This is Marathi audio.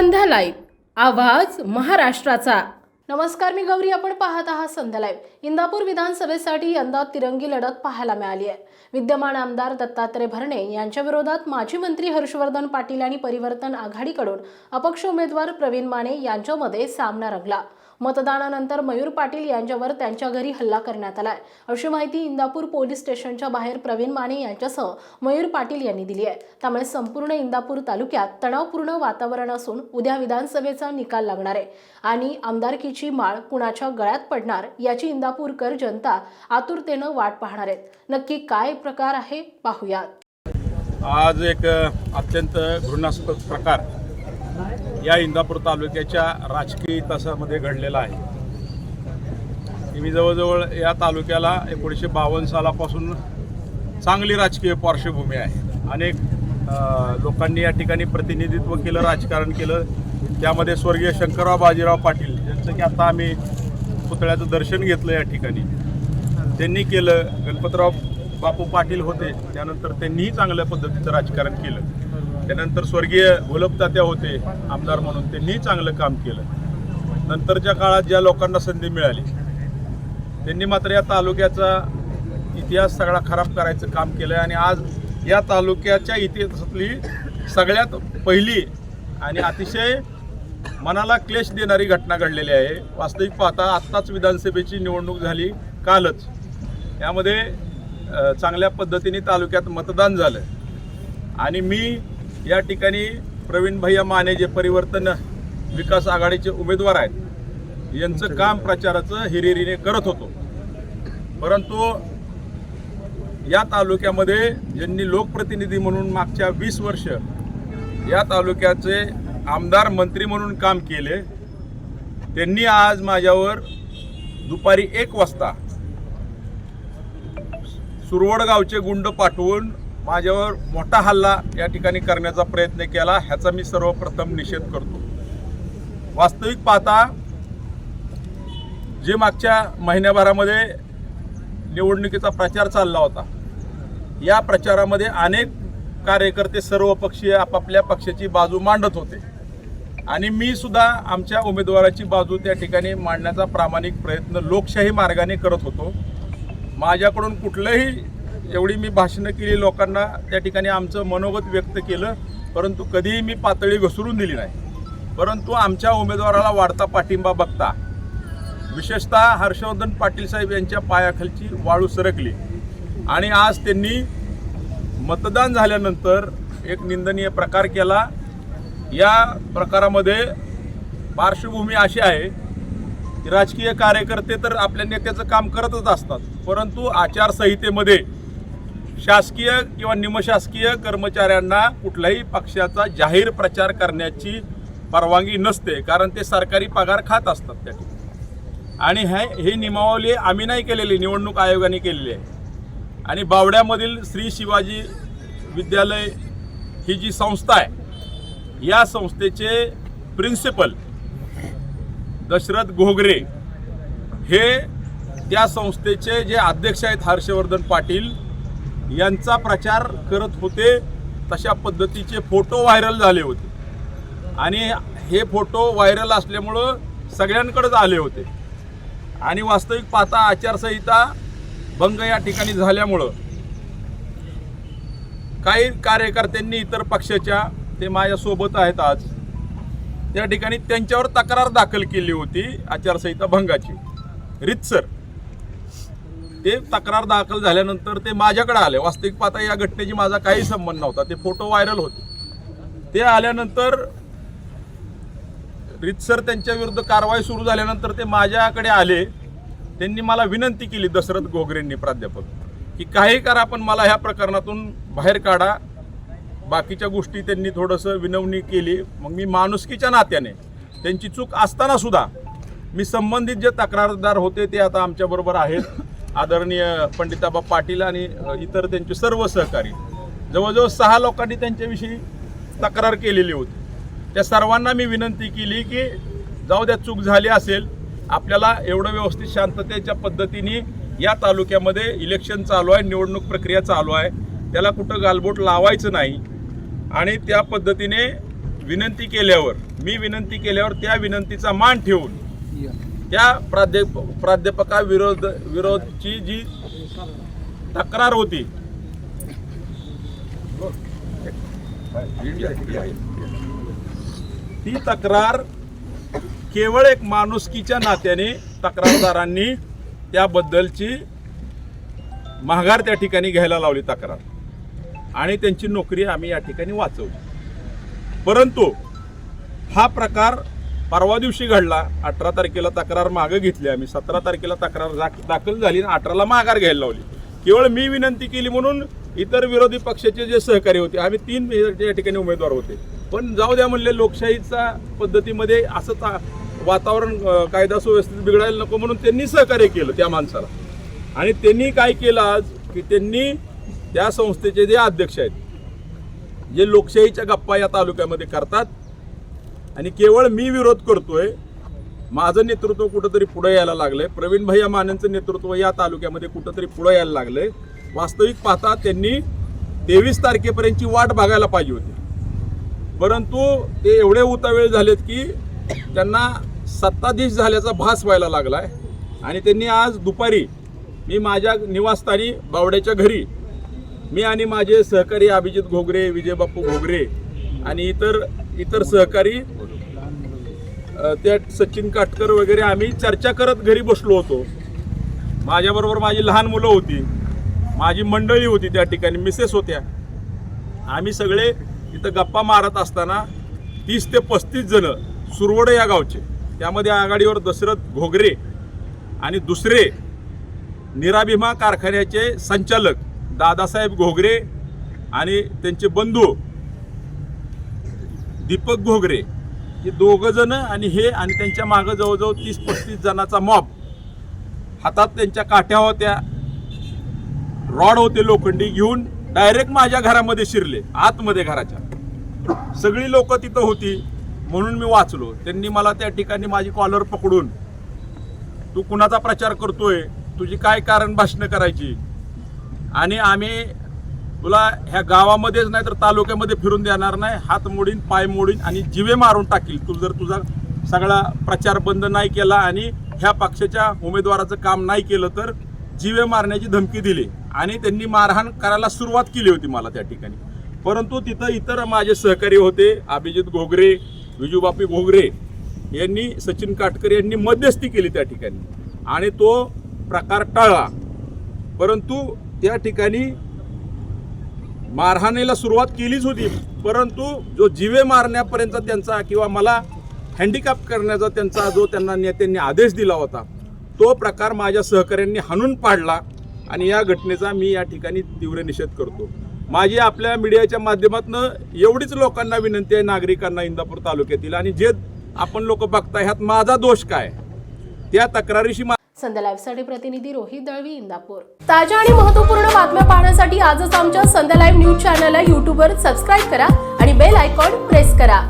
संध्या लाईव्ह आवाज महाराष्ट्राचा. नमस्कार मी गौरी. आपण पाहत आहात संध्या लाईव्ह. इंदापूर विधानसभेसाठी यंदा तिरंगी लढत पाहायला मिळाली आहे. विद्यमान आमदार दत्तात्रय भरणे यांच्या विरोधात माजी मंत्री हर्षवर्धन पाटील आणि परिवर्तन आघाडीकडून अपक्ष उमेदवार प्रवीण माने यांच्यामध्ये सामना रंगला. मतदानानंतर मयूर पाटील यांच्यावर त्यांच्या घरी हल्ला करण्यात आलाय. अशी माहिती इंदापूर पोलीस स्टेशनच्या बाहेर प्रवीण माने यांच्यासह मयूर पाटील यांनी दिली आहे. त्यामुळे संपूर्ण इंदापूर तालुक्यात तणावपूर्ण वातावरण असून उद्या विधानसभेचा निकाल लागणार आहे. आणि आमदारकीची माळ कुणाच्या गळ्यात पडणार याची इंदापूरकर जनता आतुरतेनं वाट पाहणार आहेत. नक्की काय प्रकार आहे पाहूयात. आज एक अत्यंत घृणास्पद प्रकार. या इंदापूर तालुक्याच्या राजकीय इतिहासामध्ये घडलेला आहे. मी जवळजवळ या तालुक्याला एकोणीसशे बावन्न सालापासून चांगली राजकीय पार्श्वभूमी आहे. अनेक लोकांनी या ठिकाणी प्रतिनिधित्व केलं राजकारण केलं. त्यामध्ये स्वर्गीय शंकरराव बाजीराव पाटील ज्यांचं की आता आम्ही पुतळ्याचं दर्शन घेतलं या ठिकाणी. त्यांनी केलं गणपतराव बापू पाटील होते त्यानंतर त्यांनीही चांगल्या पद्धतीचं राजकारण केलं. त्यानंतर स्वर्गीय गुलाबतात्या होते आमदार म्हणून त्यांनीही चांगलं काम केलं. नंतरच्या काळात ज्या लोकांना संधी मिळाली त्यांनी मात्र या तालुक्याचा इतिहास सगळा खराब करायचं काम केलं आणि आज या तालुक्याच्या इतिहासातली सगळ्यात पहिली आणि अतिशय मनाला क्लेश देणारी घटना घडलेली आहे. वास्तविक पाहता आत्ताच विधानसभेची निवडणूक झाली कालच. यामध्ये चांगल्या पद्धतीने तालुक्यात मतदान झालं आणि मी या ठिकाणी प्रवीण भैया माने जे परिवर्तन विकास आघाडीचे उमेदवार आहेत यांचं काम प्रचाराचं हिरिरीने करत होतो. परंतु या तालुक्यामध्ये ज्यांनी लोकप्रतिनिधी म्हणून मागच्या वीस वर्ष या तालुक्याचे आमदार मंत्री म्हणून काम केले त्यांनी आज माझ्यावर दुपारी एक वाजता सुरवड गावचे गुंड पाठवून माझ्यावर मोठा हल्ला या ठिकाणी करण्याचा प्रयत्न केला ह्याचा मी सर्वप्रथम निषेध करतो. वास्तविक पाहता जे मागच्या महिन्याभरामध्ये निवडणुकीचा प्रचार चालला होता या प्रचारामध्ये अनेक कार्यकर्ते सर्वपक्षीय आपापल्या पक्षाची बाजू मांडत होते. आणि मी सुद्धा आमच्या उमेदवाराची बाजू त्या ठिकाणी मांडण्याचा प्रामाणिक प्रयत्न लोकशाही मार्गाने करत होतो. माझ्याकडून कुठलंही एवढी मी भाषणं केली लोकांना त्या ठिकाणी आमचं मनोगत व्यक्त केलं परंतु कधीही मी पातळी घसरून दिली नाही. परंतु आमच्या उमेदवाराला वाढता पाठिंबा बघता विशेषतः हर्षवर्धन पाटील साहेब यांच्या पायाखालची वाळू सरकली. आणि आज त्यांनी मतदान झाल्यानंतर एक निंदनीय प्रकार केला. या प्रकारामध्ये पार्श्वभूमी अशी आहे राजकीय कार्यकर्ते तर आपल्या नेत्याचं काम करतच असतात. परंतु आचारसंहितेमध्ये शासकीय किंवा निमशासकीय कर्मचाऱ्यांना कुठल्याही पक्षाचा जाहीर प्रचार करण्याची परवानगी नसते कारण ते सरकारी पगार खात असतात त्या ठिकाणी. आणि हे हे नियमावली आम्ही नाही केलेली निवडणूक आयोगाने केलेली आहे. आणि बावड्यामधील श्री शिवाजी विद्यालय ही जी संस्था आहे या संस्थेचे प्रिन्सिपल दशरथ घोगरे हे त्या संस्थेचे जे अध्यक्ष आहेत हर्षवर्धन पाटील यांचा प्रचार करत होते तशा पद्धतीचे फोटो व्हायरल झाले होते. आणि हे फोटो व्हायरल असल्यामुळं सगळ्यांकडेच आले होते. आणि वास्तविक पाहता आचारसंहिता भंग या ठिकाणी झाल्यामुळं काही कार्यकर्त्यांनी इतर पक्षाच्या ते माझ्यासोबत आहेत आज. त्या ठिकाणी त्यांच्यावर तक्रार दाखल केली होती आचारसंहिता भंगाची. रितसर ते तक्रार दाखल झाल्यानंतर ते माझ्याकडे आले. वास्तविक पाहता या घटनेची माझा काही संबंध नव्हता. ते फोटो व्हायरल होते. ते आल्यानंतर रितसर त्यांच्या विरुद्ध कारवाई सुरू झाल्यानंतर ते माझ्याकडे आले. त्यांनी मला विनंती केली दशरथ गोगरेंनी प्राध्यापक की काही करा पण मला ह्या प्रकरणातून बाहेर काढा. बाकीच्या गोष्टी त्यांनी थोडंसं विनवणी केली. मग मी माणुसकीच्या नात्याने त्यांची चूक असताना सुद्धा मी संबंधित जे तक्रारदार होते ते आता आमच्याबरोबर आहेत. आदरणीय पंडिताबा पाटील आणि इतर त्यांचे सर्व सहकारी. जवळजवळ सहा लोकांनी त्यांच्याविषयी तक्रार केलेली होती. त्या सर्वांना मी विनंती केली की जाऊ द्या चूक झाली असेल आपल्याला एवढं व्यवस्थित शांततेच्या पद्धतीने या तालुक्यामध्ये इलेक्शन चालू आहे निवडणूक प्रक्रिया चालू आहे. त्याला कुठं गालबोट लावायचं नाही. आणि त्या पद्धतीने विनंती केल्यावर मी विनंती केल्यावर त्या विनंतीचा मान ठेवून त्या प्राध्याप प्राध्यापका विरोध विरोधची जी तक्रार होती. ती तक्रार केवळ एक माणुसकीच्या नात्याने तक्रारदारांनी त्याबद्दलची महागार त्या ठिकाणी घ्यायला लावली तक्रार. आणि त्यांची नोकरी आम्ही या ठिकाणी वाचवली. परंतु हा प्रकार परवा दिवशी घडला. अठरा तारखेला तक्रार मागं घेतली आम्ही. सतरा तारखेला तक्रार दाख- दाखल झाली आणि अठराला माघार घ्यायला लावली. केवळ मी विनंती केली म्हणून इतर विरोधी पक्षाचे जे सहकारी होते आम्ही तीन या ठिकाणी उमेदवार होते. पण जाऊ द्या म्हणले लोकशाहीचा पद्धतीमध्ये असं वातावरण कायदा सुव्यवस्थित बिघडायला नको म्हणून त्यांनी सहकार्य केलं त्या माणसाला. आणि त्यांनी काय केलं आज? की त्यांनी त्या संस्थेचे जे अध्यक्ष आहेत जे लोकशाहीच्या गप्पा या तालुक्यामध्ये करतात आणि केवळ मी विरोध करतोय माझं नेतृत्व कुठंतरी पुढे यायला लागलंय. प्रवीण भैया मानेंचं नेतृत्व या तालुक्यामध्ये कुठंतरी पुढे यायला लागलंय. वास्तविक पाहता त्यांनी तेवीस तारखेपर्यंतची वाट बघायला पाहिजे होती. परंतु ते एवढे उतावेळ झालेत की त्यांना सत्ताधीश झाल्याचा भास व्हायला लागलाय. आणि त्यांनी आज दुपारी मी माझ्या निवासस्थानी बावड्याच्या घरी मी आणि माझे सहकारी अभिजित घोगरे विजयबापू घोगरे आणि इतर इतर सहकारी त्या सचिन काटकर वगैरे आम्ही चर्चा करत घरी बसलो होतो. माझ्याबरोबर माझी लहान मुलं होती. माझी मंडळी होती त्या ठिकाणी मिसेस होत्या. आम्ही सगळे इथं गप्पा मारत असताना तीस ते पस्तीस जण सुरवड या गावचे. त्यामध्ये आघाडीवर दशरथ घोगरे आणि दुसरे निराभिमा कारखान्याचे संचालक दादासाहेब घोगरे आणि त्यांचे बंधू दीपक घोगरे हे दोघंजणं आणि हे आणि त्यांच्या मागं जवळजवळ तीस पस्तीस जणांचा मॉब हातात त्यांच्या काठ्या होत्या. रॉड होते लोखंडी घेऊन डायरेक्ट माझ्या घरामध्ये शिरले आतमध्ये घराच्या. सगळी लोक तिथं होती म्हणून मी वाचलो. त्यांनी मला त्या ठिकाणी माझी कॉलर पकडून तू कुणाचा प्रचार करतोय? तुझी काय कारण भाषणं करायची? आणि आम्ही तुला ह्या गावामध्येच नाही तर तालुक्यामध्ये फिरून देणार नाही. हात मोडीन पाय मोडीन आणि जिवे मारून टाकील. तू जर तुझा सगळा प्रचार बंद नाही केला आणि ह्या पक्षाच्या उमेदवाराचं काम नाही केलं तर जिवे मारण्याची धमकी दिली. आणि त्यांनी मारहाण करायला सुरुवात केली होती मला त्या ठिकाणी. परंतु तिथं इतर माझे सहकारी होते अभिजित घोगरे विजूबापी घोगरे यांनी सचिन काटकर यांनी मध्यस्थी केली त्या ठिकाणी. आणि तो प्रकार टळला. परंतु त्या ठिकाणी मारहाणीला सुरुवात केलीच होती परंतु जो जिवे मारण्यापर्यंत त्यांचा किंवा मला हँडिकॅप करण्याचा त्यांचा जो त्यांना नेत्यांनी आदेश दिला होता तो प्रकार माझ्या सहकाऱ्यांनी हाणून पाडला आणि या घटनेचा मी या ठिकाणी तीव्र निषेध करतो. माझी आपल्या मीडियाच्या माध्यमातून एवढीच लोकांना विनंती आहे नागरिकांना इंदापूर तालुक्यातील आणि जे आपण लोक बघताय ह्यात माझा दोष काय? त्या तक्रारीशी मा- संध्या लाईव्हसाठी प्रतिनिधी रोहित दळवी इंदापूर. ताज्या आणि महत्त्वपूर्ण बातम्या पाहण्यासाठी आजच आमच्या संध्या लाईव्ह न्यूज चॅनलला युट्यूबवर सबस्क्राईब करा आणि बेल आयकॉन प्रेस करा.